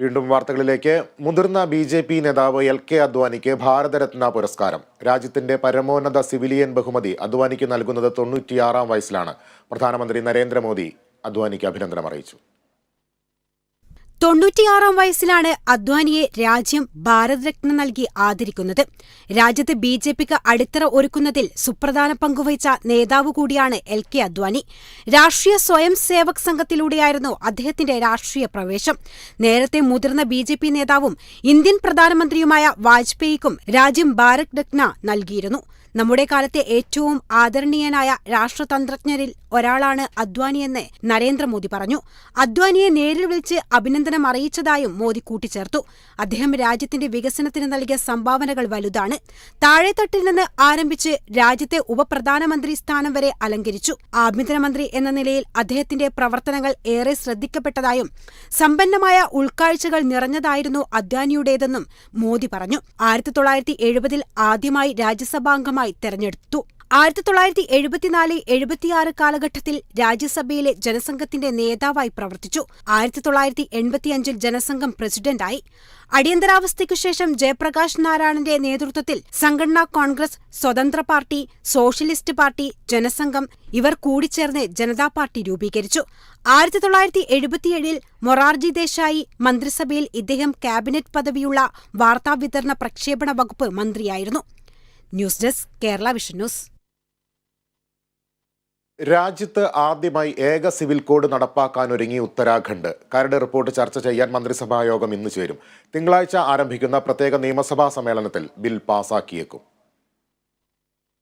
വീണ്ടും വാർത്തകളിലേക്ക്. മുതിർന്ന ബി ജെ പി നേതാവ് എൽ കെ അദ്വാനിക്ക് ഭാരതരത്ന പുരസ്കാരം. രാജ്യത്തിന്റെ പരമോന്നത സിവിലിയൻ ബഹുമതി അദ്വാനിക്ക് നൽകുന്നത് തൊണ്ണൂറ്റിയാറാം വയസ്സിലാണ്. പ്രധാനമന്ത്രി നരേന്ദ്രമോദി അദ്വാനിക്ക് അഭിനന്ദനം അറിയിച്ചു. തൊണ്ണൂറ്റിയാറാം വയസ്സിലാണ് അദ്വാനിയെ രാജ്യം ഭാരതരത്ന നൽകി ആദരിക്കുന്നത്. രാജ്യത്ത് ബി ജെ പിക്ക് അടിത്തറ ഒരുക്കുന്നതിൽ സുപ്രധാന പങ്കുവഹിച്ച നേതാവ് കൂടിയാണ് എൽ കെ അദ്വാനി. രാഷ്ട്രീയ സ്വയം സേവക് സംഘത്തിലൂടെയായിരുന്നു അദ്ദേഹത്തിന്റെ രാഷ്ട്രീയ പ്രവേശം. നേരത്തെ മുതിർന്ന ബി ജെ പി നേതാവും ഇന്ത്യൻ പ്രധാനമന്ത്രിയുമായ വാജ്പേയിക്കും രാജ്യം ഭാരത് രത്ന നൽകിയിരുന്നു. നമ്മുടെ കാലത്തെ ഏറ്റവും ആദരണീയനായ രാഷ്ട്രതന്ത്രജ്ഞരിൽ ഒരാളാണ് അദ്വാനിയെന്ന് നരേന്ദ്രമോദി പറഞ്ഞു. അദ്വാനിയെ നേരിൽ വിളിച്ച് അഭിനന്ദനം അറിയിച്ചതായും മോദി കൂട്ടിച്ചേർത്തു. അദ്ദേഹം രാജ്യത്തിന്റെ വികസനത്തിന് നൽകിയ സംഭാവനകൾ വലുതാണ്. താഴെത്തട്ടിൽ നിന്ന് ആരംഭിച്ച് രാജ്യത്തെ ഉപപ്രധാനമന്ത്രി സ്ഥാനം വരെ അലങ്കരിച്ചു. ആഭ്യന്തരമന്ത്രി എന്ന നിലയിൽ അദ്ദേഹത്തിന്റെ പ്രവർത്തനങ്ങൾ ഏറെ ശ്രദ്ധിക്കപ്പെട്ടതായും സമ്പന്നമായ ഉൾക്കാഴ്ചകൾ നിറഞ്ഞതായിരുന്നു അദ്വാനിയുടേതെന്നും മോദി പറഞ്ഞു. ആയിരത്തി തൊള്ളായിരത്തി എഴുപതിൽ ആദ്യമായി രാജ്യസഭാംഗമായി തെരഞ്ഞെടുത്തു. ആയിരത്തി തൊള്ളായിരത്തി എഴുപത്തിനാല് എഴുപത്തിയാറ് കാലഘട്ടത്തിൽ രാജ്യസഭയിലെ ജനസംഘത്തിന്റെ നേതാവായി പ്രവർത്തിച്ചു. ആയിരത്തി തൊള്ളായിരത്തി എൺപത്തിയഞ്ചിൽ ജനസംഘം പ്രസിഡന്റായി. അടിയന്തരാവസ്ഥയ്ക്കു ശേഷം ജയപ്രകാശ് നാരായണന്റെ നേതൃത്വത്തിൽ സംഘടനാ കോൺഗ്രസ് സ്വതന്ത്ര പാർട്ടി സോഷ്യലിസ്റ്റ് പാർട്ടി ജനസംഘം ഇവർ കൂടിച്ചേർന്ന് ജനതാ പാർട്ടി രൂപീകരിച്ചു. ആയിരത്തി തൊള്ളായിരത്തി എഴുപത്തിയേഴിൽ മൊറാർജി ദേശായി മന്ത്രിസഭയിൽ ഇദ്ദേഹം ക്യാബിനറ്റ് പദവിയുള്ള വാർത്താവിതരണ പ്രക്ഷേപണ വകുപ്പ് മന്ത്രിയായിരുന്നു. News desk Kerala vision news. രാജ്യത്ത് ആദ്യമായി ഏക സിവിൽ കോഡ് നടപ്പാക്കാനൊരുങ്ങി ഉത്തരാഖണ്ഡ്. കരട് റിപ്പോർട്ട് ചർച്ച ചെയ്യാൻ മന്ത്രിസഭാ യോഗം ഇന്ന് ചേരും. തിങ്കളാഴ്ച ആരംഭിക്കുന്ന പ്രത്യേക നിയമസഭാ സമ്മേളനത്തിൽ ബിൽ പാസാക്കിയേക്കും.